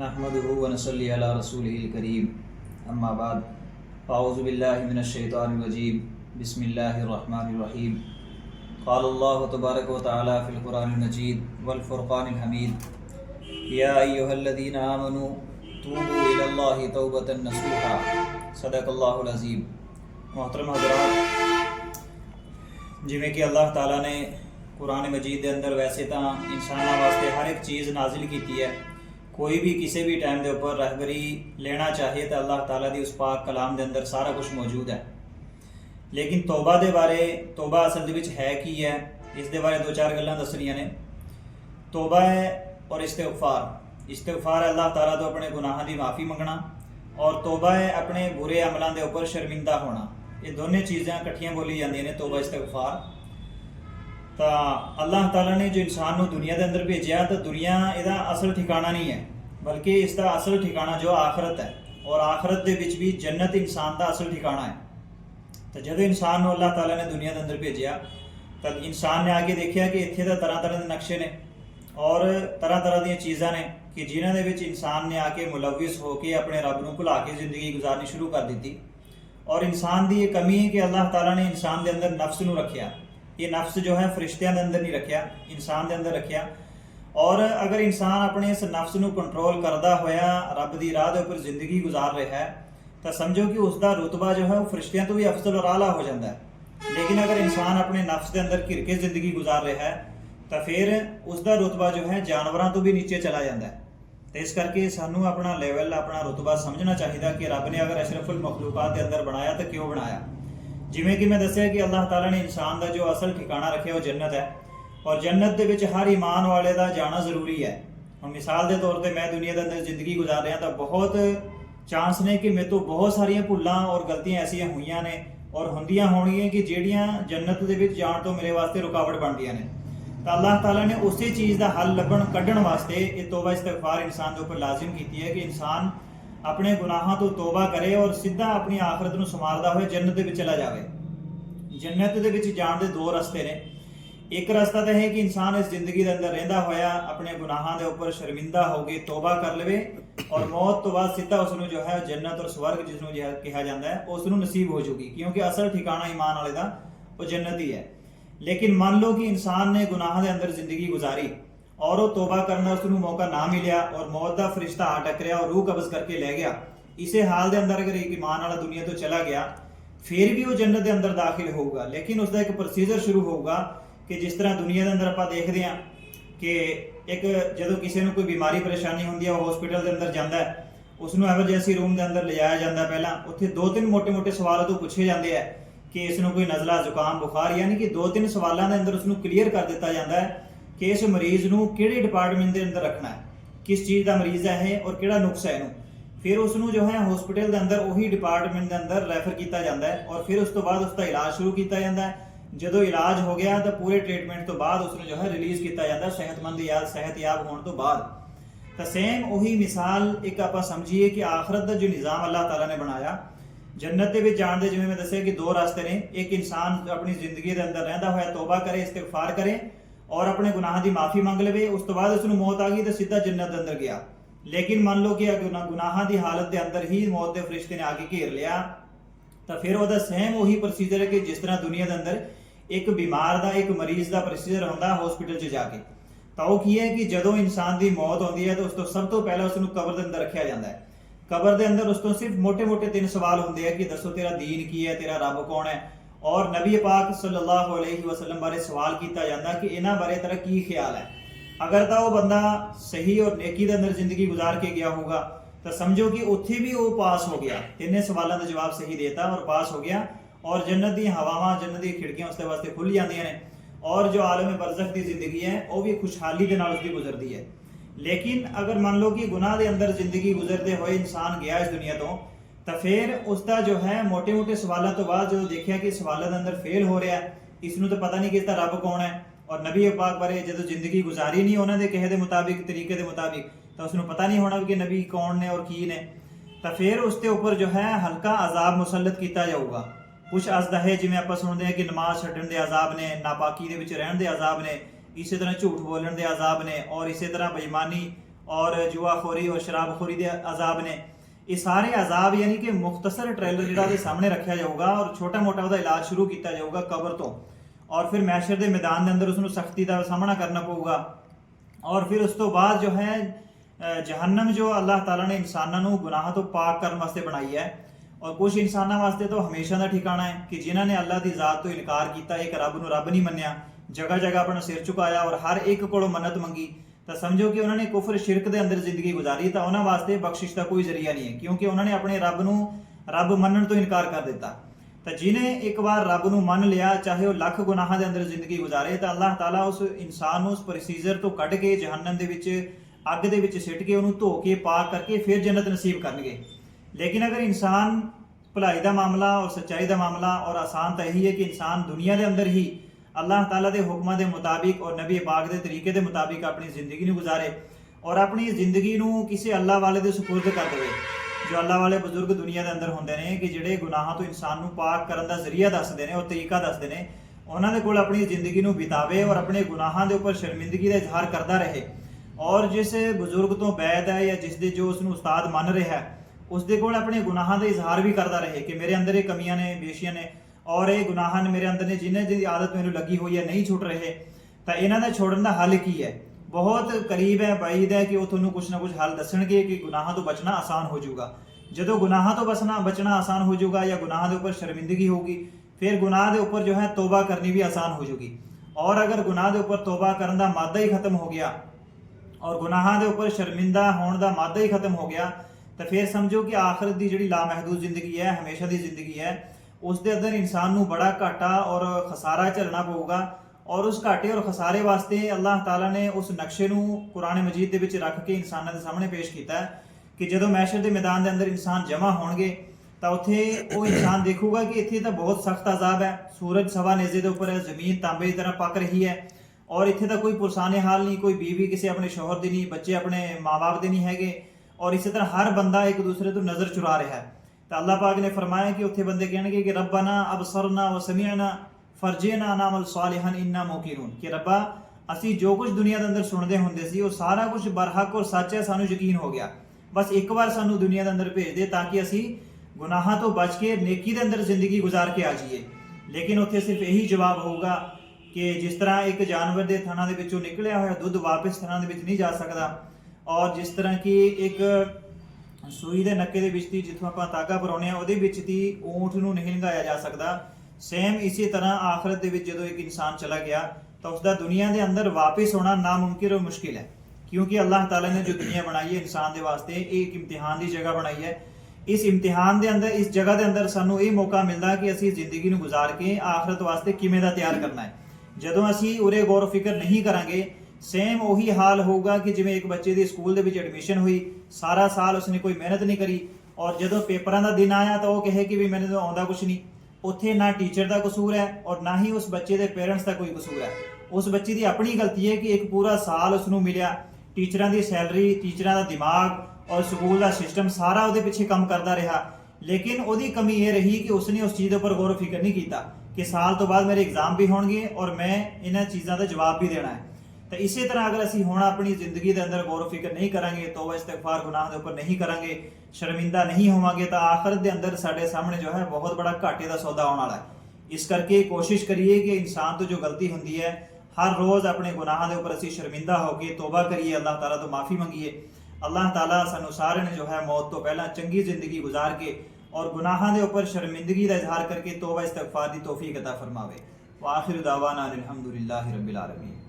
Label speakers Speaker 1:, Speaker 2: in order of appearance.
Speaker 1: نحمد ونصلی على رسوله الكريم. اما بعد اعوذ بالله من الشيطان الرجيم. بسم الله الرحمن الرحيم. قال الله تبارك وتعالى في القران المجيد والفرقان الحميد يا ايها الذين امنوا توبوا الى الله توبه نصوحا. صدق الله العظيم. محترم حضرات، جویں کہ اللہ تعالی نے قرآن مجید دے اندر ویسے تا انساناں واسطے ہر ایک چیز نازل کیتی ہے ਕੋਈ ਵੀ ਕਿਸੇ ਵੀ ਟਾਈਮ ਦੇ ਉੱਪਰ ਰਹਿਬਰੀ ਲੈਣਾ ਚਾਹੇ ਤਾਂ ਅੱਲਾਹ ਤਾਲਾ ਦੀ ਉਸ ਪਾਕ ਕਲਾਮ ਦੇ ਅੰਦਰ ਸਾਰਾ ਕੁਝ ਮੌਜੂਦ ਹੈ। ਲੇਕਿਨ ਤੋਬਾ ਦੇ ਬਾਰੇ, ਤੋਬਾ ਅਸਲ ਦੇ ਵਿੱਚ ਹੈ ਕੀ ਹੈ? ਇਸ ਦੇ ਬਾਰੇ ਦੋ ਚਾਰ ਗੱਲਾਂ ਦੱਸਣੀਆਂ ਨੇ। ਤੋਬਾ ਹੈ ਔਰ ਇਸਤਿਗਫਾਰ। ਇਸਤਿਗਫਾਰ ਹੈ ਅੱਲਾਹ ਤਾਲਾ ਤੋਂ ਆਪਣੇ ਗੁਨਾਹਾਂ ਦੀ ਮਾਫੀ ਮੰਗਣਾ ਔਰ ਤੋਬਾ ਹੈ ਆਪਣੇ ਬੁਰੇ ਅਮਲਾਂ ਦੇ ਉੱਪਰ ਸ਼ਰਮਿੰਦਾ ਹੋਣਾ। ਇਹ ਦੋਨੇ ਚੀਜ਼ਾਂ ਇਕੱਠੀਆਂ ਬੋਲੀ ਜਾਂਦੀਆਂ ਨੇ ਤੋਬਾ ਇਸਤਿਗਫਾਰ। ਤਾਂ ਅੱਲਾਹ ਤਾਲਾ ਨੇ ਜੋ ਇਨਸਾਨ ਨੂੰ ਦੁਨੀਆ ਦੇ ਅੰਦਰ ਭੇਜਿਆ, ਤਾਂ ਦੁਨੀਆ ਇਹਦਾ ਅਸਲ ਠਿਕਾਣਾ ਨਹੀਂ ਹੈ, ਬਲਕਿ ਇਸ ਦਾ ਅਸਲ ਠਿਕਾਣਾ ਜੋ ਆਖਰਤ ਹੈ, ਔਰ ਆਖਰਤ ਦੇ ਵਿੱਚ ਵੀ ਜੰਨਤ ਇਨਸਾਨ ਦਾ ਅਸਲ ਠਿਕਾਣਾ ਹੈ। ਤਾਂ ਜਦੋਂ ਇਨਸਾਨ ਨੂੰ ਅੱਲਾਹ ਤਾਲਾ ਨੇ ਦੁਨੀਆ ਦੇ ਅੰਦਰ ਭੇਜਿਆ, ਤਾਂ ਇਨਸਾਨ ਨੇ ਆ ਕੇ ਦੇਖਿਆ ਕਿ ਇੱਥੇ ਤਾਂ ਤਰ੍ਹਾਂ ਤਰ੍ਹਾਂ ਦੇ ਨਕਸ਼ੇ ਨੇ, ਔਰ ਤਰ੍ਹਾਂ ਤਰ੍ਹਾਂ ਦੀਆਂ ਚੀਜ਼ਾਂ ਨੇ ਕਿ ਜਿਨ੍ਹਾਂ ਦੇ ਵਿੱਚ ਇਨਸਾਨ ਨੇ ਆ ਕੇ ਮੁਲਵਿਸ ਹੋ ਕੇ ਆਪਣੇ ਰੱਬ ਨੂੰ ਭੁਲਾ ਕੇ ਜ਼ਿੰਦਗੀ ਗੁਜ਼ਾਰਨੀ ਸ਼ੁਰੂ ਕਰ ਦਿੱਤੀ। ਔਰ ਇਨਸਾਨ ਦੀ ਇਹ ਕਮੀ ਹੈ ਕਿ ਅੱਲਾਹ ਤਾਲਾ ਨੇ ਇਨਸਾਨ ਦੇ ਅੰਦਰ ਨਫਸ ਨੂੰ ਰੱਖਿਆ। ਇਹ ਨਫਸ ਜੋ ਹੈ ਫਰਿਸ਼ਤਿਆਂ ਦੇ ਅੰਦਰ ਨਹੀਂ ਰੱਖਿਆ, ਇਨਸਾਨ ਦੇ ਅੰਦਰ ਰੱਖਿਆ। ਔਰ ਅਗਰ ਇਨਸਾਨ ਆਪਣੇ ਇਸ ਨਫਸ ਨੂੰ ਕੰਟਰੋਲ ਕਰਦਾ ਹੋਇਆ ਰੱਬ ਦੀ ਰਾਹ ਦੇ ਉੱਪਰ ਜ਼ਿੰਦਗੀ ਗੁਜ਼ਾਰ ਰਿਹਾ ਹੈ, ਤਾਂ ਸਮਝੋ ਕਿ ਉਸ ਦਾ ਰੁਤਬਾ ਜੋ ਹੈ ਉਹ ਫਰਿਸ਼ਤਿਆਂ ਤੋਂ ਵੀ ਅਫਜ਼ਲ ਔਰ ਆਲਾ ਹੋ ਜਾਂਦਾ ਹੈ। ਲੇਕਿਨ ਅਗਰ ਇਨਸਾਨ ਆਪਣੇ ਨਫਸ ਦੇ ਅੰਦਰ ਘਿਰ ਕੇ ਜ਼ਿੰਦਗੀ ਗੁਜ਼ਾਰ ਰਿਹਾ ਹੈ, ਤਾਂ ਫਿਰ ਉਸ ਦਾ ਰੁਤਬਾ ਜੋ ਹੈ ਜਾਨਵਰਾਂ ਤੋਂ ਵੀ ਨੀਚੇ ਚਲਾ ਜਾਂਦਾ ਹੈ। ਤੇ ਇਸ ਕਰਕੇ ਸਾਨੂੰ ਆਪਣਾ ਲੈਵਲ ਆਪਣਾ ਰੁਤਬਾ ਸਮਝਣਾ ਚਾਹੀਦਾ ਕਿ ਰੱਬ ਨੇ ਅਗਰ ਅਸ਼ਰਫੁਲ ਮਖਲੂਕਾਤ ਦੇ ਅੰਦਰ ਬਣਾਇਆ ਤਾਂ ਕਿਉਂ ਬਣਾਇਆ। ਜਿਵੇਂ ਕਿ ਮੈਂ ਦੱਸਿਆ ਕਿ ਅੱਲਾਹ ਤਾਲਾ ਨੇ ਇਨਸਾਨ ਦਾ ਜੋ ਅਸਲ ਠਿਕਾਣਾ ਰੱਖਿਆ ਉਹ ਜੰਨਤ ਹੈ। ਔਰ ਜੰਨਤ ਦੇ ਵਿੱਚ ਹਰ ਈਮਾਨ ਵਾਲੇ ਦਾ ਜਾਣਾ ਜ਼ਰੂਰੀ ਹੈ। ਹੁਣ ਮਿਸਾਲ ਦੇ ਤੌਰ ਤੇ ਮੈਂ ਦੁਨੀਆ ਦੇ ਅੰਦਰ ਜ਼ਿੰਦਗੀ ਗੁਜ਼ਾਰ ਰਿਹਾ ਤਾਂ ਬਹੁਤ ਚਾਂਸ ਨੇ ਕਿ ਮੇਰੇ ਤੋਂ ਬਹੁਤ ਸਾਰੀਆਂ ਭੁੱਲਾਂ ਔਰ ਗਲਤੀਆਂ ਐਸੀਆਂ ਹੋਈਆਂ ਨੇ ਔਰ ਹੁੰਦੀਆਂ ਹੋਣਗੀਆਂ ਕਿ ਜਿਹੜੀਆਂ ਜੰਨਤ ਦੇ ਵਿੱਚ ਜਾਣ ਤੋਂ ਮੇਰੇ ਵਾਸਤੇ ਰੁਕਾਵਟ ਬਣਦੀਆਂ ਨੇ। ਤਾਂ ਅੱਲਾਹ ਤਾਲਾ ਨੇ ਉਸੇ ਚੀਜ਼ ਦਾ ਹੱਲ ਲੱਭਣ ਕੱਢਣ ਵਾਸਤੇ ਇਹ ਤੋਬਾ ਇਸਤਗਫਾਰ ਇਨਸਾਨ ਦੇ ਉੱਪਰ ਲਾਜ਼ਮ ਕੀਤੀ ਹੈ ਕਿ ਇਨਸਾਨ ਆਪਣੇ ਗੁਨਾਹਾਂ ਤੋਂ ਤੋਬਾ ਕਰੇ ਔਰ ਸਿੱਧਾ ਆਪਣੀ ਆਖਰਤ ਨੂੰ ਸੰਵਾਰਦਾ ਹੋਏ ਜੰਨਤ ਦੇ ਵਿੱਚ ਚਲਾ ਜਾਵੇ। ਜੰਨਤ ਦੇ ਵਿੱਚ ਜਾਣ ਦੇ ਦੋ ਰਸਤੇ ਨੇ। ਇੱਕ ਰਸਤਾ ਤਾਂ ਹੈ ਕਿ ਇਨਸਾਨ ਇਸ ਜ਼ਿੰਦਗੀ ਦੇ ਅੰਦਰ ਰਹਿੰਦਾ ਹੋਇਆ ਆਪਣੇ ਗੁਨਾਹਾਂ ਦੇ ਉੱਪਰ ਸ਼ਰਮਿੰਦਾ ਹੋ ਕੇ ਤੋਬਾ ਕਰ ਲਵੇ ਔਰ ਮੌਤ ਤੋਂ ਬਾਅਦ ਸਿੱਧਾ ਉਸ ਨੂੰ ਜੋ ਹੈ ਜੰਨਤ ਔਰ ਸਵਰਗ ਜਿਸ ਨੂੰ ਕਿਹਾ ਜਾਂਦਾ ਹੈ ਉਸ ਨੂੰ ਨਸੀਬ ਹੋ ਜੂਗੀ ਕਿਉਂਕਿ ਅਸਲ ਠਿਕਾਣਾ ਈਮਾਨ ਵਾਲੇ ਦਾ ਉਹ ਜੰਨਤ ਹੀ ਹੈ। ਲੇਕਿਨ ਮੰਨ ਲਓ ਕਿ ਇਨਸਾਨ ਨੇ ਗੁਨਾਹਾਂ ਦੇ ਅੰਦਰ ਜ਼ਿੰਦਗੀ ਗੁਜ਼ਾਰੀ। ਔਰ ਉਹ ਤੋਬਾ ਕਰਨ ਦਾ ਉਸ ਨੂੰ ਮੌਕਾ ਨਾ ਮਿਲਿਆ ਔਰ ਮੌਤ ਦਾ ਫਰਿਸ਼ਤਾ ਆ ਟਕਰਿਆ ਔਰ ਰੂਹ ਕਬਜ਼ ਕਰਕੇ ਲੈ ਗਿਆ। ਇਸੇ ਹਾਲ ਦੇ ਅੰਦਰ ਅਗਰ ਇੱਕ ਇਮਾਨ ਵਾਲਾ ਦੁਨੀਆ ਤੋਂ ਚਲਾ ਗਿਆ, ਫਿਰ ਵੀ ਉਹ ਜੰਨਤ ਦੇ ਅੰਦਰ ਦਾਖਲ ਹੋਊਗਾ। ਲੇਕਿਨ ਉਸ ਦਾ ਇੱਕ ਪ੍ਰੋਸੀਜਰ ਸ਼ੁਰੂ ਹੋਊਗਾ ਕਿ ਜਿਸ ਤਰ੍ਹਾਂ ਦੁਨੀਆ ਦੇ ਅੰਦਰ ਆਪਾਂ ਦੇਖਦੇ ਹਾਂ ਕਿ ਇੱਕ ਜਦੋਂ ਕਿਸੇ ਨੂੰ ਕੋਈ ਬਿਮਾਰੀ ਪਰੇਸ਼ਾਨੀ ਹੁੰਦੀ ਹੈ, ਉਹ ਹਸਪੀਟਲ ਦੇ ਅੰਦਰ ਜਾਂਦਾ ਹੈ ਉਸ ਨੂੰ ਐਮਰਜੈਂਸੀ ਰੂਮ ਦੇ ਅੰਦਰ ਲਿਜਾਇਆ ਜਾਂਦਾ ਪਹਿਲਾਂ। ਉੱਥੇ ਦੋ ਤਿੰਨ ਮੋਟੇ ਮੋਟੇ ਸਵਾਲ ਤੋਂ ਪੁੱਛੇ ਜਾਂਦੇ ਆ ਕਿ ਇਸ ਨੂੰ ਕੋਈ ਨਜ਼ਲਾ ਜ਼ੁਕਾਮ, ਬੁਖਾਰ, ਯਾਨੀ ਕਿ ਦੋ ਤਿੰਨ ਸਵਾਲਾਂ ਦੇ ਅੰਦਰ ਉਸ ਨੂੰ ਕਲੀਅਰ ਕਰ ਦਿੱਤਾ ਜਾਂਦਾ ਹੈ। ਕਿ ਇਸ ਮਰੀਜ਼ ਨੂੰ ਕਿਹੜੇ ਡਿਪਾਰਟਮੈਂਟ ਦੇ ਅੰਦਰ ਰੱਖਣਾ ਹੈ? ਕਿਸ ਚੀਜ਼ ਦਾ ਮਰੀਜ਼ ਹੈ ਇਹ ਔਰ ਕਿਹੜਾ ਨੁਕਸ ਹੈ ਇਹਨੂੰ? ਫਿਰ ਉਸ ਨੂੰ ਜੋ ਹੈ ਹਸਪੀਟਲ ਦੇ ਅੰਦਰ ਉਹੀ ਡਿਪਾਰਟਮੈਂਟ ਦੇ ਅੰਦਰ ਰੈਫਰ ਕੀਤਾ ਜਾਂਦਾ ਹੈ ਔਰ ਫਿਰ ਉਸ ਤੋਂ ਬਾਅਦ ਉਸ ਦਾ ਇਲਾਜ ਸ਼ੁਰੂ ਕੀਤਾ ਜਾਂਦਾ ਹੈ। ਜਦੋਂ ਇਲਾਜ ਹੋ ਗਿਆ ਤਾਂ ਪੂਰੇ ਟ੍ਰੀਟਮੈਂਟ ਤੋਂ ਬਾਅਦ ਉਸ ਨੂੰ ਜੋ ਹੈ ਰਿਲੀਜ਼ ਕੀਤਾ ਜਾਂਦਾ ਸਿਹਤਮੰਦ ਯਾਦ, ਸਿਹਤਯਾਬ ਹੋਣ ਤੋਂ ਬਾਅਦ। ਤਾਂ ਸੇਮ ਉਹੀ ਮਿਸਾਲ ਇੱਕ ਆਪਾਂ ਸਮਝੀਏ ਕਿ ਆਖਰਤ ਦਾ ਜੋ ਨਿਜ਼ਾਮ ਅੱਲਾਹ ਤਾਲਾ ਨੇ ਬਣਾਇਆ, ਜੰਨਤ ਦੇ ਵਿੱਚ ਜਾਣ ਦੇ ਜਿਵੇਂ ਮੈਂ ਦੱਸਿਆ ਕਿ ਦੋ ਰਸਤੇ ਨੇ। ਇੱਕ ਇਨਸਾਨ ਆਪਣੀ ਜ਼ਿੰਦਗੀ ਦੇ ਅੰਦਰ ਰਹਿੰਦਾ ਹੋਇਆ ਤੋਬਾ ਕਰੇ, ਇਸਤਗਫਾਰ ਕਰੇ ਔਰ ਆਪਣੇ ਗੁਨਾਹਾਂ ਦੀ ਮਾਫੀ ਮੰਗ ਲਵੇ, ਉਸ ਤੋਂ ਬਾਅਦ ਉਸ ਨੂੰ ਮੌਤ ਆ ਗਈ ਤੇ ਸਿੱਧਾ ਜੰਨਤ ਦੇ ਅੰਦਰ ਗਿਆ। ਲੇਕਿਨ ਮੰਨ ਲਓ ਕਿ ਗੁਨਾਹਾਂ ਦੀ ਹਾਲਤ ਦੇ ਅੰਦਰ ਹੀ ਮੌਤ ਦੇ ਫਰਿਸ਼ਤੇ ਨੇ ਆ ਕੇ ਘੇਰ ਲਿਆ, ਤਾਂ ਫਿਰ ਉਹਦਾ ਸੇਮ ਉਹੀ ਪ੍ਰੋਸੀਜਰ ਹੈ ਕਿ ਜਿਸ ਤਰ੍ਹਾਂ ਦੁਨੀਆ ਦੇ ਅੰਦਰ ਇੱਕ ਬਿਮਾਰ ਦਾ, ਇੱਕ ਮਰੀਜ਼ ਦਾ ਪ੍ਰੋਸੀਜਰ ਹੁੰਦਾ ਹਸਪੀਟਲ 'ਚ ਜਾ ਕੇ। ਤਾਂ ਉਹ ਕੀ ਹੈ ਕਿ ਜਦੋਂ ਇਨਸਾਨ ਦੀ ਮੌਤ ਆਉਂਦੀ ਹੈ ਤਾਂ ਉਸ ਤੋਂ ਸਭ ਤੋਂ ਪਹਿਲਾਂ ਉਸ ਨੂੰ ਕਬਰ ਦੇ ਅੰਦਰ ਰੱਖਿਆ ਜਾਂਦਾ ਹੈ। ਕਬਰ ਦੇ ਅੰਦਰ ਉਸ ਤੋਂ ਸਿਰਫ ਮੋٹے-ਮੋٹے ਤਿੰਨ ਸਵਾਲ ਹੁੰਦੇ ਆ ਕਿ ਦੱਸੋ ਤੇਰਾ ਦੀਨ ਕੀ ਹੈ, ਤੇਰਾ ਰੱਬ ਕੌਣ ਹੈ? ਔਰ ਨਬੀ ਪਾਕ ਸੱਲੱਲਾਹੁ ਅਲੈਹਿ ਵਸੱਲਮ ਬਾਰੇ ਸਵਾਲ ਕੀਤਾ ਜਾਂਦਾ ਕਿ ਇਹਨਾਂ ਬਾਰੇ ਤੇਰਾ ਕੀ ਖਿਆਲ ਹੈ ਅਗਰ ਤਾਂ ਉਹ ਬੰਦਾ ਸਹੀ ਔਰ ਨੇਕੀ ਦੇ ਅੰਦਰ ਜ਼ਿੰਦਗੀ ਗੁਜ਼ਾਰ ਕੇ ਗਿਆ ਹੋਊਗਾ ਤਾਂ ਸਮਝੋ ਕਿ ਉੱਥੇ ਵੀ ਉਹ ਪਾਸ ਹੋ ਗਿਆ ਤਿੰਨੇ ਸਵਾਲਾਂ ਦਾ ਜਵਾਬ ਸਹੀ ਦੇਤਾ ਔਰ ਪਾਸ ਹੋ ਗਿਆ ਔਰ ਜੰਨਤ ਦੀਆਂ ਹਵਾਵਾਂ ਜੰਨਤ ਦੀਆਂ ਖਿੜਕੀਆਂ ਉਸ ਦੇ ਵਾਸਤੇ ਖੁੱਲ ਜਾਂਦੀਆਂ ਨੇ ਔਰ ਜੋ ਆਲਮ ਬਰਜ਼ਖ ਦੀ ਜ਼ਿੰਦਗੀ ਹੈ ਉਹ ਵੀ ਖੁਸ਼ਹਾਲੀ ਦੇ ਨਾਲ ਉਸਦੀ ਗੁਜ਼ਰਦੀ ਹੈ ਲੇਕਿਨ ਅਗਰ ਮੰਨ ਲਓ ਕਿ ਗੁਨਾਹ ਦੇ ਅੰਦਰ ਜ਼ਿੰਦਗੀ ਗੁਜ਼ਰਦੇ ਹੋਏ ਇਨਸਾਨ ਗਿਆ ਇਸ ਦੁਨੀਆ ਤੋਂ ਤਾਂ ਫਿਰ ਉਸ ਦਾ ਜੋ ਹੈ ਮੋਟੇ ਮੋਟੇ ਸਵਾਲਾਂ ਤੋਂ ਬਾਅਦ ਜਦੋਂ ਦੇਖਿਆ ਕਿ ਸਵਾਲਾਂ ਦੇ ਅੰਦਰ ਫੇਲ ਹੋ ਰਿਹਾ ਇਸ ਨੂੰ ਤਾਂ ਪਤਾ ਨਹੀਂ ਕਿ ਇਸ ਦਾ ਰੱਬ ਕੌਣ ਹੈ ਔਰ ਨਬੀ ਪਾਕ ਬਾਰੇ ਜਦੋਂ ਜ਼ਿੰਦਗੀ ਗੁਜ਼ਾਰੀ ਨਹੀਂ ਉਹਨਾਂ ਦੇ ਕਹੇ ਦੇ ਮੁਤਾਬਿਕ, ਤਰੀਕੇ ਦੇ ਮੁਤਾਬਿਕ, ਤਾਂ ਉਸ ਨੂੰ ਪਤਾ ਨਹੀਂ ਹੋਣਾ ਕਿ ਨਬੀ ਕੌਣ ਨੇ ਔਰ ਕੀ ਨੇ। ਤਾਂ ਫਿਰ ਉਸ ਦੇ ਉੱਪਰ ਜੋ ਹੈ, ਹਲਕਾ ਅਜ਼ਾਬ ਮੁਸੱਲਤ ਕੀਤਾ ਜਾਊਗਾ। ਕੁਝ ਅਸਦਹੇ ਜਿਵੇਂ ਆਪਾਂ ਸੁਣਦੇ ਹਾਂ ਕਿ ਨਮਾਜ਼ ਛੱਡਣ ਦੇ ਅਜ਼ਾਬ ਨੇ, ਨਾਪਾਕੀ ਦੇ ਵਿੱਚ ਰਹਿਣ ਦੇ ਅਜ਼ਾਬ ਨੇ, ਇਸੇ ਤਰ੍ਹਾਂ ਝੂਠ ਬੋਲਣ ਦੇ ਅਜ਼ਾਬ ਨੇ ਔਰ ਇਸੇ ਤਰ੍ਹਾਂ ਬੇਈਮਾਨੀ ਔਰ ਜੁਆਖੋਰੀ ਔਰ ਸ਼ਰਾਬਖੋਰੀ ਦੇ ਅਜ਼ਾਬ ਨੇ। ਇਹ ਸਾਰੇ ਅਜ਼ਾਬ ਯਾਨੀ ਕਿ ਮੁਖਤਸਰ ਟ੍ਰੇਲਰ ਜਿਹੜਾ ਉਹਦੇ ਸਾਹਮਣੇ ਰੱਖਿਆ ਜਾਊਗਾ ਔਰ ਛੋਟਾ-ਮੋਟਾ ਉਹਦਾ ਇਲਾਜ ਸ਼ੁਰੂ ਕੀਤਾ ਜਾਊਗਾ ਕਬਰ ਤੋਂ ਔਰ ਫਿਰ ਮੈਸ਼ਰ ਦੇ ਮੈਦਾਨ ਦੇ ਅੰਦਰ ਉਸ ਨੂੰ ਸਖਤੀ ਦਾ ਸਾਹਮਣਾ ਕਰਨਾ ਪਊਗਾ ਔਰ ਫਿਰ ਉਸ ਤੋਂ ਬਾਅਦ ਜੋ ਹੈ ਅ, ਜਹੰਨਮ ਜੋ ਅੱਲਾਹ ਤਾਲਾ ਨੇ ਇਨਸਾਨਾਂ ਨੂੰ ਗੁਨਾਹਾਂ ਤੋਂ ਪਾਕ ਕਰਨ ਵਾਸਤੇ ਬਣਾਈ ਹੈ ਔਰ ਕੁਝ ਇਨਸਾਨਾਂ ਵਾਸਤੇ ਤਾਂ ਹਮੇਸ਼ਾ ਦਾ ਠਿਕਾਣਾ ਹੈ ਕਿ ਜਿਨ੍ਹਾਂ ਨੇ ਅੱਲਾਹ ਦੀ ਜ਼ਾਤ ਤੋਂ ਇਨਕਾਰ ਕੀਤਾ ਇੱਕ ਰੱਬ ਨੂੰ ਰੱਬ ਨਹੀਂ ਮੰਨਿਆ ਜਗ੍ਹਾ ਜਗ੍ਹਾ ਆਪਣਾ ਸਿਰ ਝੁਕਾਇਆ ਔਰ ਹਰ ਇੱਕ ਕੋਲੋਂ ਮੰਨਤ ਮੰਗੀ ਤਾਂ ਸਮਝੋ ਕਿ ਉਹਨਾਂ ਨੇ ਕੁਫਰ, ਸ਼ਿਰਕ ਦੇ ਅੰਦਰ ਜ਼ਿੰਦਗੀ ਗੁਜ਼ਾਰੀ ਤਾਂ ਉਹਨਾਂ ਵਾਸਤੇ ਬਖਸ਼ਿਸ਼ ਦਾ ਕੋਈ ਜ਼ਰੀਆ ਨਹੀਂ ਹੈ, ਕਿਉਂਕਿ ਉਹਨਾਂ ਨੇ ਆਪਣੇ ਰੱਬ ਨੂੰ, ਰੱਬ ਮੰਨਣ ਤੋਂ ਇਨਕਾਰ ਕਰ ਦਿੱਤਾ। ਤਾਂ ਜਿਨੇ ਇੱਕ ਵਾਰ ਰੱਬ ਨੂੰ ਮੰਨ ਲਿਆ, ਚਾਹੇ ਉਹ ਲੱਖ ਗੁਨਾਹਾਂ ਦੇ ਅੰਦਰ ਜ਼ਿੰਦਗੀ ਗੁਜ਼ਾਰੇ, ਤਾਂ ਅੱਲਾਹ ਤਾਲਾ ਉਸ ਇਨਸਾਨ ਨੂੰ ਉਸ ਪ੍ਰੋਸੀਜਰ ਤੋਂ ਕੱਢ ਕੇ ਜਹੰਨਮ ਦੇ ਵਿੱਚ, ਅੱਗ ਦੇ ਵਿੱਚ ਸਿੱਟ ਕੇ ਉਹਨੂੰ ਧੋ ਕੇ, ਪਾਕ ਕਰਕੇ ਫਿਰ ਜੰਨਤ ਨਸੀਬ ਕਰਨਗੇ। ਲੇਕਿਨ ਅਗਰ ਇਨਸਾਨ ਭਲਾਈ ਦਾ ਮਾਮਲਾ ਔਰ ਸੱਚਾਈ ਦਾ ਮਾਮਲਾ ਔਰ ਆਸਾਨ ਤਾਂ ਇਹੀ ਹੈ ਕਿ ਇਨਸਾਨ ਦੁਨੀਆ ਦੇ ਅੰਦਰ ਹੀ ਅੱਲਾਹ ਤਾਲਾ ਦੇ ਹੁਕਮਾਂ ਦੇ ਮੁਤਾਬਿਕ ਔਰ ਨਬੀ ਪਾਕ ਦੇ ਤਰੀਕੇ ਦੇ ਮੁਤਾਬਿਕ ਆਪਣੀ ਜ਼ਿੰਦਗੀ ਨੂੰ ਗੁਜ਼ਾਰੇ ਔਰ ਆਪਣੀ ਜ਼ਿੰਦਗੀ ਨੂੰ ਕਿਸੇ ਅੱਲਾਹ ਵਾਲੇ ਦੇ ਸਪੁਰਦ ਕਰ ਦੇਵੇ, ਜੋ ਅੱਲਾਹ ਵਾਲੇ ਬਜ਼ੁਰਗ ਦੁਨੀਆ ਦੇ ਅੰਦਰ ਹੁੰਦੇ ਨੇ ਕਿ ਜਿਹੜੇ ਗੁਨਾਹਾਂ ਤੋਂ ਇਨਸਾਨ ਨੂੰ ਪਾਕ ਕਰਨ ਦਾ ਜ਼ਰੀਆ ਦੱਸਦੇ ਨੇ ਔਰ ਤਰੀਕਾ ਦੱਸਦੇ ਨੇ, ਉਹਨਾਂ ਦੇ ਕੋਲ ਆਪਣੀ ਜ਼ਿੰਦਗੀ ਨੂੰ ਬਿਤਾਵੇ ਔਰ ਆਪਣੇ ਗੁਨਾਹਾਂ ਦੇ ਉੱਪਰ ਸ਼ਰਮਿੰਦਗੀ ਦਾ ਇਜ਼ਹਾਰ ਕਰਦਾ ਰਹੇ ਔਰ ਜਿਸ ਬਜ਼ੁਰਗ ਤੋਂ ਬੈਦ ਹੈ ਜਾਂ ਜਿਸ ਦੇ ਜੋ ਉਸ ਨੂੰ ਉਸਤਾਦ ਮੰਨ ਰਿਹਾ ਹੈ ਉਸ ਦੇ ਕੋਲ ਆਪਣੇ ਗੁਨਾਹਾਂ ਦਾ ਇਜ਼ਹਾਰ ਵੀ ਕਰਦਾ ਰਹੇ ਕਿ ਮੇਰੇ ਅੰਦਰ ਇਹ ਕਮੀਆਂ ਨੇ, ਬੇਸ਼ੀਆਂ ਨੇ ਔਰ ਇਹ ਗੁਨਾਹਾਂ ਨੇ ਮੇਰੇ ਅੰਦਰ ਨੇ, ਜਿਨ੍ਹਾਂ ਦੀ ਆਦਤ ਮੈਨੂੰ ਲੱਗੀ ਹੋਈ ਹੈ, ਨਹੀਂ ਛੁੱਟ ਰਹੇ, ਤਾਂ ਇਹਨਾਂ ਦਾ ਛੋੜਨ ਦਾ ਹੱਲ ਕੀ ਹੈ? ਬਹੁਤ ਕਰੀਬ ਹੈ, ਬਾਈਦ ਹੈ ਕਿ ਉਹ ਤੁਹਾਨੂੰ ਕੁਝ ਨਾ ਕੁਝ ਹੱਲ ਦੱਸਣਗੇ ਕਿ ਗੁਨਾਹਾਂ ਤੋਂ ਬਚਣਾ ਆਸਾਨ ਹੋ ਜਾਊਗਾ। ਜਦੋਂ ਗੁਨਾਹਾਂ ਤੋਂ ਬਚਣਾ ਬਚਣਾ ਆਸਾਨ ਹੋ ਜਾਊਗਾ ਜਾਂ ਗੁਨਾਹਾਂ ਦੇ ਉੱਪਰ ਸ਼ਰਮਿੰਦਗੀ ਹੋਊਗੀ, ਫਿਰ ਗੁਨਾਹ ਦੇ ਉੱਪਰ ਜੋ ਹੈ ਤੌਬਾ ਕਰਨੀ ਵੀ ਆਸਾਨ ਹੋ ਜਾਊਗੀ। ਔਰ ਅਗਰ ਗੁਨਾਹ ਦੇ ਉੱਪਰ ਤੌਬਾ ਕਰਨ ਦਾ ਮਾਦਾ ਹੀ ਖਤਮ ਹੋ ਗਿਆ, ਔਰ ਗੁਨਾਹਾਂ ਦੇ ਉੱਪਰ ਸ਼ਰਮਿੰਦਾ ਹੋਣ ਦਾ ਮਾਦਾ ਹੀ ਖਤਮ ਹੋ ਗਿਆ, ਤਾਂ ਫਿਰ ਸਮਝੋ ਕਿ ਆਖਰਤ ਦੀ ਜਿਹੜੀ ਲਾਮਹਿਦੂਦ ਜ਼ਿੰਦਗੀ ਹੈ, ਹਮੇਸ਼ਾ ਦੀ ਜ਼ਿੰਦਗੀ ਹੈ ਉਸ ਦੇ ਅੰਦਰ ਇਨਸਾਨ ਨੂੰ ਬੜਾ ਘਾਟਾ ਔਰ ਖਸਾਰਾ ਝੱਲਣਾ ਪਊਗਾ ਔਰ ਉਸ ਘਾਟੇ ਔਰ ਖਸਾਰੇ ਵਾਸਤੇ ਅੱਲਾਹ ਤਾਲਾ ਨੇ ਉਸ ਨਕਸ਼ੇ ਨੂੰ ਕੁਰਾਨ ਮਜੀਦ ਦੇ ਵਿੱਚ ਰੱਖ ਕੇ ਇਨਸਾਨਾਂ ਦੇ ਸਾਹਮਣੇ ਪੇਸ਼ ਕੀਤਾ ਕਿ ਜਦੋਂ ਮੈਸ਼ਰ ਦੇ ਮੈਦਾਨ ਦੇ ਅੰਦਰ ਇਨਸਾਨ ਜਮ੍ਹਾਂ ਹੋਣਗੇ, ਤਾਂ ਉੱਥੇ ਉਹ ਇਨਸਾਨ ਦੇਖੂਗਾ ਕਿ ਇੱਥੇ ਤਾਂ ਬਹੁਤ ਸਖਤ ਅਜ਼ਾਬ ਹੈ। ਸੂਰਜ ਸਵਾ ਨੇਜ਼ੇ ਦੇ ਉੱਪਰ ਹੈ, ਜ਼ਮੀਨ ਤਾਂਬੇ ਦੀ ਤਰ੍ਹਾਂ ਪੱਕ ਰਹੀ ਹੈ ਔਰ ਇੱਥੇ ਤਾਂ ਕੋਈ ਪੁਰਸਾਨੇ ਹਾਲ ਨਹੀਂ, ਕੋਈ ਬੀਵੀ ਕਿਸੇ ਆਪਣੇ ਸ਼ੋਹਰ ਦੀ ਨਹੀਂ, ਬੱਚੇ ਆਪਣੇ ਮਾਪੇ ਦੇ ਨਹੀਂ ਹੈਗੇ ਔਰ ਇਸੇ ਤਰ੍ਹਾਂ ਹਰ ਬੰਦਾ ਇੱਕ ਦੂਸਰੇ ਤੋਂ ਨਜ਼ਰ ਚੁਰਾ ਰਿਹਾ ਹੈ। ਤਾਂ ਅੱਲਾਹ ਪਾਕ ਨੇ ਫਰਮਾਇਆ ਕਿ ਉੱਥੇ ਬੰਦੇ ਕਹਿਣਗੇ ਕਿ ਰੱਬਨਾ ਅਬਸਰਨਾ ਵ ਸਮਿਅਨਾ ਫਰਜੀਨਾ ਨਾਮਲ ਸਾਲਿਹਨ ਇੰਨਾ ਮੌਕਿਨੂਨ ਕਿ ਰੱਬਾ, ਅਸੀਂ ਜੋ ਕੁਝ ਦੁਨੀਆ ਦੇ ਅੰਦਰ ਸੁਣਦੇ ਹੁੰਦੇ ਸੀ, ਉਹ ਸਾਰਾ ਕੁਝ ਬਰਹਕ ਔਰ ਸੱਚ ਹੈ, ਸਾਨੂੰ ਯਕੀਨ ਹੋ ਗਿਆ। ਬਸ ਇੱਕ ਵਾਰ ਸਾਨੂੰ ਦੁਨੀਆ ਦੇ ਅੰਦਰ ਭੇਜ ਦੇ ਤਾਂ ਕਿ ਅਸੀਂ ਗੁਨਾਹਾਂ ਤੋਂ ਬਚ ਕੇ ਨੇਕੀ ਦੇ ਅੰਦਰ ਜ਼ਿੰਦਗੀ ਗੁਜ਼ਾਰ ਕੇ ਆ ਜਾਈਏ। ਲੇਕਿਨ ਉੱਥੇ ਸਿਰਫ ਇਹੀ ਜਵਾਬ ਹੋਊਗਾ ਕਿ ਜਿਸ ਤਰ੍ਹਾਂ ਇੱਕ ਜਾਨਵਰ ਦੇ ਥਣਾ ਦੇ ਵਿੱਚੋਂ ਨਿਕਲਿਆ ਹੋਇਆ ਦੁੱਧ ਵਾਪਸ ਥਣਾ ਦੇ ਵਿੱਚ ਨਹੀਂ ਜਾ ਸਕਦਾ, ਔਰ ਜਿਸ ਤਰ੍ਹਾਂ ਕਿ ਇੱਕ ਸੂਈ ਦੇ ਨੱਕੇ ਦੇ ਵਿੱਚ ਦੀ ਜਿੱਥੋਂ ਆਪਾਂ ਤਾਗਾ ਪਰਾਉਨੇ ਆ ਉਹਦੇ ਵਿੱਚ ਦੀ ਊਂਠ ਨੂੰ ਨਹੀਂ ਲੰਘਾਇਆ ਜਾ ਸਕਦਾ। ਸੇਮ ਇਸੇ ਤਰ੍ਹਾਂ ਆਖਰਤ ਦੇ ਵਿੱਚ ਜਦੋਂ ਇੱਕ ਇਨਸਾਨ ਚਲਾ ਗਿਆ, ਤਾਂ ਉਸ ਦਾ ਦੁਨੀਆ ਦੇ ਅੰਦਰ ਵਾਪਸ ਹੋਣਾ ਨਾਮੁਮਕਿਨ ਔਰ ਮੁਸ਼ਕਿਲ ਹੈ। ਕਿਉਂਕਿ ਅੱਲਾਹ ਤਾਲਾ ਨੇ ਜੋ ਦੁਨੀਆ ਬਣਾਈ ਹੈ, ਇਨਸਾਨ ਦੇ ਵਾਸਤੇ ਇਹ ਇੱਕ ਇਮਤਿਹਾਨ ਦੀ ਜਗ੍ਹਾ ਬਣਾਈ ਹੈ। ਇਸ ਇਮਤਿਹਾਨ ਦੇ ਅੰਦਰ, ਇਸ ਜਗ੍ਹਾ ਦੇ ਅੰਦਰ ਸਾਨੂੰ ਇਹ ਮੌਕਾ ਮਿਲਦਾ ਕਿ ਅਸੀਂ ਜ਼ਿੰਦਗੀ ਨੂੰ ਗੁਜ਼ਾਰ ਕੇ ਆਖਰਤ ਵਾਸਤੇ ਕਿਵੇਂ ਦਾ ਤਿਆਰ ਕਰਨਾ ਹੈ। ਜਦੋਂ ਅਸੀਂ ਉਰੇ ਗੌਰ ਫਿਕਰ ਨਹੀਂ ਕਰਾਂਗੇ ਸੇਮ ਉਹੀ ਹਾਲ ਹੋਊਗਾ ਕਿ ਜਿਵੇਂ ਇੱਕ ਬੱਚੇ ਦੀ ਸਕੂਲ ਦੇ ਵਿੱਚ ਐਡਮਿਸ਼ਨ ਹੋਈ, ਸਾਰਾ ਸਾਲ ਉਸਨੇ ਕੋਈ ਮਿਹਨਤ ਨਹੀਂ ਕਰੀ ਔਰ ਜਦੋਂ ਪੇਪਰਾਂ ਦਾ ਦਿਨ ਆਇਆ ਤਾਂ ਉਹ ਕਹੇ ਕਿ ਵੀ ਮੈਨੂੰ ਤਾਂ ਆਉਂਦਾ ਕੁਝ ਨਹੀਂ। ਉੱਥੇ ਨਾ ਟੀਚਰ ਦਾ ਕਸੂਰ ਹੈ ਔਰ ਨਾ ਹੀ ਉਸ ਬੱਚੇ ਦੇ ਪੇਰੈਂਟਸ ਦਾ ਕੋਈ ਕਸੂਰ ਹੈ। ਉਸ ਬੱਚੇ ਦੀ ਆਪਣੀ ਗਲਤੀ ਹੈ ਕਿ ਇੱਕ ਪੂਰਾ ਸਾਲ ਉਸ ਨੂੰ ਮਿਲਿਆ। ਟੀਚਰਾਂ ਦੀ ਸੈਲਰੀ ਟੀਚਰਾਂ ਦਾ ਦਿਮਾਗ ਔਰ ਸਕੂਲ ਦਾ ਸਿਸਟਮ ਸਾਰਾ ਉਹਦੇ ਪਿੱਛੇ ਕੰਮ ਕਰਦਾ ਰਿਹਾ। ਲੇਕਿਨ ਉਹਦੀ ਕਮੀ ਇਹ ਰਹੀ ਕਿ ਉਸਨੇ ਉਸ ਚੀਜ਼ ਦੇ ਉੱਪਰ ਗੌਰ ਫਿਕਰ ਨਹੀਂ ਕੀਤਾ ਕਿ ਸਾਲ ਤੋਂ ਬਾਅਦ ਮੇਰੇ ਐਗਜ਼ਾਮ ਵੀ ਹੋਣਗੇ ਔਰ ਮੈਂ ਇਹਨਾਂ ਚੀਜ਼ਾਂ ਦਾ ਜਵਾਬ ਵੀ ਦੇਣਾ ਹੈ। تو اسی طرح اگر اسی ہونا اپنی زندگی دے اندر غور و فکر نہیں کریں گے توبہ، استغفار، گناہ دے اوپر نہیں کریں گے شرمندہ نہیں ہوں گے تو آخر دے اندر سارے سامنے جو ہے بہت بڑا گھاٹے دا سودا ہونے والا ہے۔ اس کر کے کوشش کریے کہ انسان تو جو غلطی ہوندی ہے، ہر روز اپنے گناہ دے اوپر اسی شرمندہ ہوگی کے توبہ کریے، اللہ تعالیٰ تو معافی منگیے۔ اللہ تعالیٰ سانو سارے نے جو ہے موت تو پہلا چنگی زندگی گزار کے اور گناہ دے اوپر شرمندگی دا اظہار کر کے توبہ، استغفار دی توفیق عطا فرماوے۔ واخر دعوانا الحمدللہ رب العالمین۔